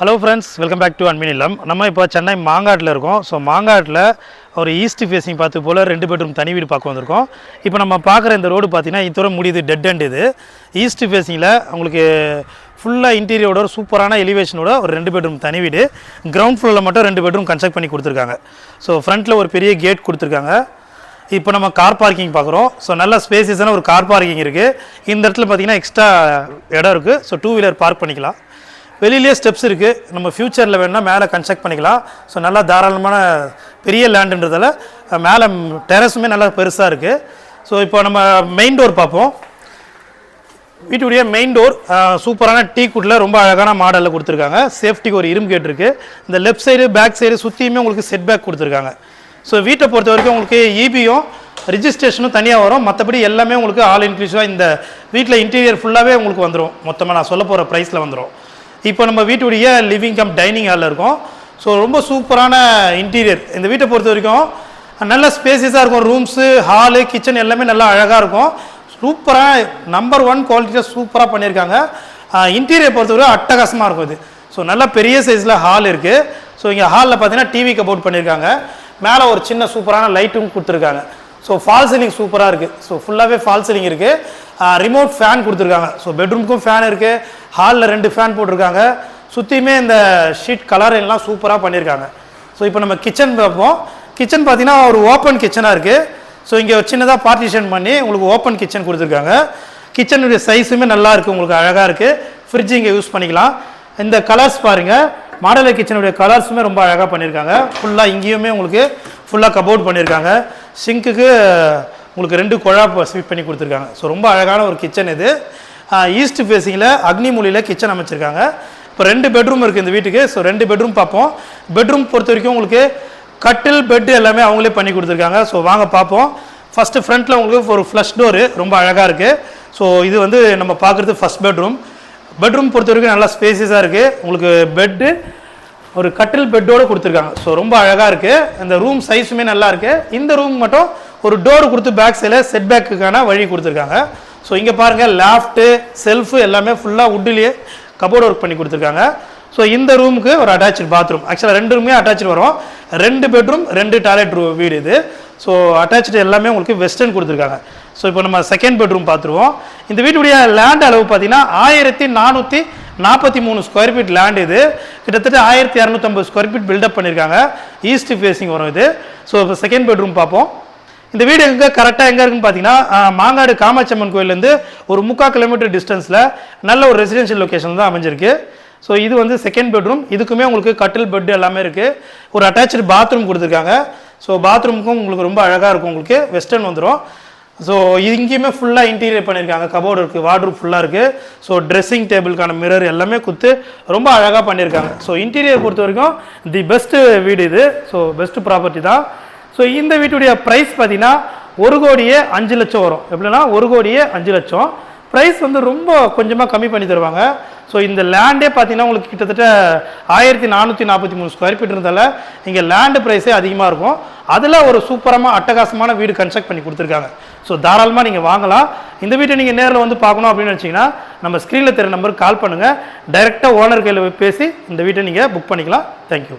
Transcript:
Hello friends welcome back to அன்மின் இல்லம் நம்ம இப்போ சென்னை மாங்காட்டில் இருக்கோம். ஸோ மாங்காட்டில் ஒரு ஈஸ்ட் ஃபேஸிங் பார்த்து போல் ரெண்டு பெட்ரூம் தனி வீடு பார்க்க வந்திருக்கோம். இப்போ நம்ம பார்க்குற இந்த ரோடு பார்த்திங்கன்னா இத்தோட முடியுது டெட் அண்ட் இது. ஈஸ்ட் ஃபேஸிங்கில் உங்களுக்கு ஃபுல்லாக இன்டீரியரோட ஒரு சூப்பரான எலிவேஷனோட ஒரு ரெண்டு பெட்ரூம் தனி வீடு. கிரவுண்ட் ஃப்ளோரில் மட்டும் ரெண்டு பெட்ரூம் கன்ஸ்ட்ரக்ட் பண்ணி கொடுத்துருக்காங்க. ஸோ ஃப்ரண்ட்டில் ஒரு பெரிய கேட் கொடுத்துருக்காங்க. இப்போ நம்ம கார் பார்க்கிங் பார்க்குறோம். ஸோ நல்ல ஸ்பேசியஸான ஒரு கார் பார்க்கிங் இருக்குது இந்த இடத்துல பார்த்தீங்கன்னா எக்ஸ்ட்ரா இடம் இருக்குது ஸோ டூ வீலர் பார்க் பண்ணிக்கலாம். வெளியிலேயே ஸ்டெப்ஸ் இருக்குது நம்ம ஃப்யூச்சரில் வேணால் மேலே கன்ஸ்ட்ரக்ட் பண்ணிக்கலாம். ஸோ நல்லா தாராளமான பெரிய லேண்டுன்றதால மேலே டெரஸுமே நல்லா பெருசாக இருக்குது ஸோ இப்போ நம்ம மெயின் டோர் பார்ப்போம். வீட்டுடைய மெயின் டோர் சூப்பரான டீ குட்டில் ரொம்ப அழகான மாடலில் கொடுத்துருக்காங்க. சேஃப்டிக்கு ஒரு இரும்பு கேட் இருக்குது இந்த லெஃப்ட் சைடு பேக் சைடு சுற்றியுமே உங்களுக்கு செட் பேக் கொடுத்துருக்காங்க. ஸோ வீட்டை பொறுத்த வரைக்கும் உங்களுக்கு இபியும் ரிஜிஸ்ட்ரேஷனும் தனியாக வரும். மற்றபடி எல்லாமே உங்களுக்கு ஆல் இன்க்ளூசிவாக இந்த வீட்டில் இன்டீரியர் ஃபுல்லாகவே உங்களுக்கு வந்துடும் மொத்தமாக நான் சொல்ல போகிற ப்ரைஸில் வந்துடும் இப்போ நம்ம வீட்டுடைய லிவிங் கம் டைனிங் ஹாலில் இருக்கோம். ஸோ ரொம்ப சூப்பரான இன்டீரியர் இந்த வீட்டை பொறுத்த வரைக்கும் நல்ல ஸ்பேசியஸாக இருக்கும். ரூம்ஸு ஹாலு கிச்சன் எல்லாமே நல்லா அழகாக இருக்கும். சூப்பராக நம்பர் ஒன் குவாலிட்டியாக சூப்பராக பண்ணியிருக்காங்க. இன்டீரியர் பொறுத்தவரை அட்டகாசமாக இருக்கும் இது. ஸோ நல்ல பெரிய சைஸில் ஹால் இருக்குது ஸோ இங்கே ஹாலில் பார்த்தீங்கன்னா டிவி கபோர்ட் பண்ணியிருக்காங்க. மேலே ஒரு சின்ன சூப்பரான லைட்டும் கொடுத்துருக்காங்க. ஸோ ஃபால் சீலிங் சூப்பராக இருக்குது ஸோ ஃபுல்லாகவே ஃபால் சீலிங் இருக்குது ரிமோட் ஃபேன் கொடுத்துருக்காங்க. ஸோ பெட்ரூம்க்கும் ஃபேன் இருக்குது ஹாலில் ரெண்டு ஃபேன் போட்டிருக்காங்க. சுற்றியுமே இந்த ஷீட் கலர் எல்லாம் சூப்பராக பண்ணியிருக்காங்க ஸோ இப்போ நம்ம கிச்சன் பார்ப்போம். கிச்சன் பார்த்தீங்கன்னா ஒரு ஓப்பன் கிச்சனாக இருக்குது ஸோ இங்கே சின்னதாக பார்ட்டிஷன் பண்ணி உங்களுக்கு ஓப்பன் கிச்சன் கொடுத்துருக்காங்க. கிச்சனுடைய சைஸுமே நல்லா இருக்குது உங்களுக்கு அழகாக இருக்குது ஃப்ரிட்ஜ் இங்கே யூஸ் பண்ணிக்கலாம். இந்த கலர்ஸ் பாருங்கள் மாடலர் கிச்சனுடைய கலர்ஸுமே ரொம்ப அழகாக பண்ணியிருக்காங்க ஃபுல்லாக இங்கேயுமே உங்களுக்கு ஃபுல்லாக கபோர்ட் பண்ணியிருக்காங்க சிங்க்குக்கு உங்களுக்கு ரெண்டு குழா ஸ்வீட் பண்ணி கொடுத்துருக்காங்க. ஸோ ரொம்ப அழகான ஒரு கிச்சன் இது. ஈஸ்ட் ஃபேஸிங்கில் அக்னி அக்னிமூலியில் கிச்சன் அமைச்சிருக்காங்க. இப்போ ரெண்டு பெட்ரூம் இருக்குது இந்த வீட்டுக்கு. ஸோ ரெண்டு பெட்ரூம் பார்ப்போம். பெட்ரூம் பொறுத்த வரைக்கும் உங்களுக்கு கட்டில் பெட்டு எல்லாமே அவங்களே பண்ணி கொடுத்துருக்காங்க. ஸோ வாங்க பார்ப்போம். ஃபஸ்ட்டு ஃப்ரண்ட்டில் உங்களுக்கு ஒரு ஃப்ளஷ் டோரு ரொம்ப அழகாக இருக்குது ஸோ இது வந்து நம்ம பார்க்குறது ஃபஸ்ட் பெட்ரூம் பெட்ரூம் பொறுத்த வரைக்கும் நல்லா ஸ்பேசியஸாக இருக்குது உங்களுக்கு பெட்டு ஒரு கட்டில் பெட்டோடு கொடுத்துருக்காங்க. ஸோ ரொம்ப அழகாக இருக்குது இந்த ரூம் சைஸுமே நல்லா இருக்குது இந்த ரூம் மட்டும் ஒரு டோர் கொடுத்து பேக் சைடில் செட் பேக்குக்கான வழி கொடுத்துருக்காங்க. ஸோ இங்கே பாருங்கள் லேஃப்ட்டு செல்ஃபு எல்லாமே ஃபுல்லாக உட்லேயே கபோர்டு ஒர்க் பண்ணி கொடுத்துருக்காங்க. ஸோ இந்த ரூமுக்கு ஒரு அட்டாச்சு பாத்ரூம் ஆக்சுவலாக ரெண்டு ரூமே அட்டாச்சு வரும். ரெண்டு பெட்ரூம் ரெண்டு டாய்லெட் ரூ வீடு இது. ஸோ அட்டாச்சு எல்லாமே உங்களுக்கு வெஸ்டர்ன் கொடுத்துருக்காங்க. ஸோ இப்போ நம்ம செகண்ட் பெட்ரூம் பார்த்துருவோம். இந்த வீட்டுடைய லேண்ட் அளவு பார்த்தீங்கன்னா ஆயிரத்தி நானூற்றி நாற்பத்தி மூணு ஸ்கொயர் ஃபீட் லேண்ட் இது. கிட்டத்தட்ட ஆயிரத்தி இரநூத்தம்பது ஸ்கொயர் ஃபீட் பில்டப் பண்ணியிருக்காங்க ஈஸ்ட் ஃபேஸிங் வரும் இது. ஸோ இப்போ செகண்ட் பெட்ரூம் பார்ப்போம். இந்த வீடு எங்கே? கரெக்டாக எங்கே இருக்குன்னு பார்த்தீங்கன்னா மாங்காடு காமாட்சியம்மன் கோயிலேருந்து ஒரு முக்கால் கிலோமீட்டர் டிஸ்டன்ஸில் நல்ல ஒரு ரெசிடென்ஷியல் லொக்கேஷன் தான் அமைஞ்சிருக்கு. ஸோ இது வந்து செகண்ட் பெட்ரூம் இதுக்குமே உங்களுக்கு கட்டில் பெட் எல்லாமே இருக்குது ஒரு அட்டாச்சு பாத்ரூம் கொடுத்துருக்காங்க. ஸோ பாத்ரூமுக்கும் உங்களுக்கு ரொம்ப அழகாக இருக்கும் உங்களுக்கு. வெஸ்டர்ன் வந்துடும் ஸோ இங்கேயுமே ஃபுல்லாக இன்டீரியர் பண்ணியிருக்காங்க. கபோர்டு இருக்குது வார்ட்ரூப் ஃபுல்லாக இருக்குது ஸோ ட்ரெஸ்ஸிங் டேபிளுக்கான மிரர் எல்லாமே குத்து ரொம்ப அழகாக பண்ணியிருக்காங்க. ஸோ இன்டீரியர் பொறுத்த வரைக்கும் தி பெஸ்ட்டு வீடு இது. ஸோ பெஸ்ட்டு ப்ராப்பர்ட்டி தான். ஸோ இந்த வீட்டுடைய ப்ரைஸ் பார்த்தீங்கன்னா ஒரு கோடியே அஞ்சு லட்சம் வரும். எப்படின்னா ஒரு கோடியே அஞ்சு லட்சம். ப்ரைஸ் வந்து ரொம்ப கொஞ்சமாக கம்மி பண்ணி தருவாங்க. ஸோ இந்த லேண்டே பார்த்தீங்கன்னா உங்களுக்கு கிட்டத்தட்ட ஆயிரத்தி நானூற்றி நாற்பத்தி மூணு ஸ்கொயர் ஃபீட் இருந்தால இங்கே லேண்டு ப்ரைஸே அதிகமாக இருக்கும். அதில் ஒரு சூப்பரமாக அட்டகாசமான வீடு கன்ஸ்ட்ரக்ட் பண்ணி கொடுத்துருக்காங்க. ஸோ தாராளமாக நீங்கள் வாங்கலாம். இந்த வீட்டை நீங்கள் நேரில் வந்து பார்க்கணும் அப்படின்னு நினச்சிங்கன்னா நம்ம ஸ்க்ரீனில் தெரிய நம்பருக்கு கால் பண்ணுங்கள் டைரெக்டாக ஓனர் கையில் பேசி இந்த வீட்டை நீங்கள் புக் பண்ணிக்கலாம். தேங்க்யூ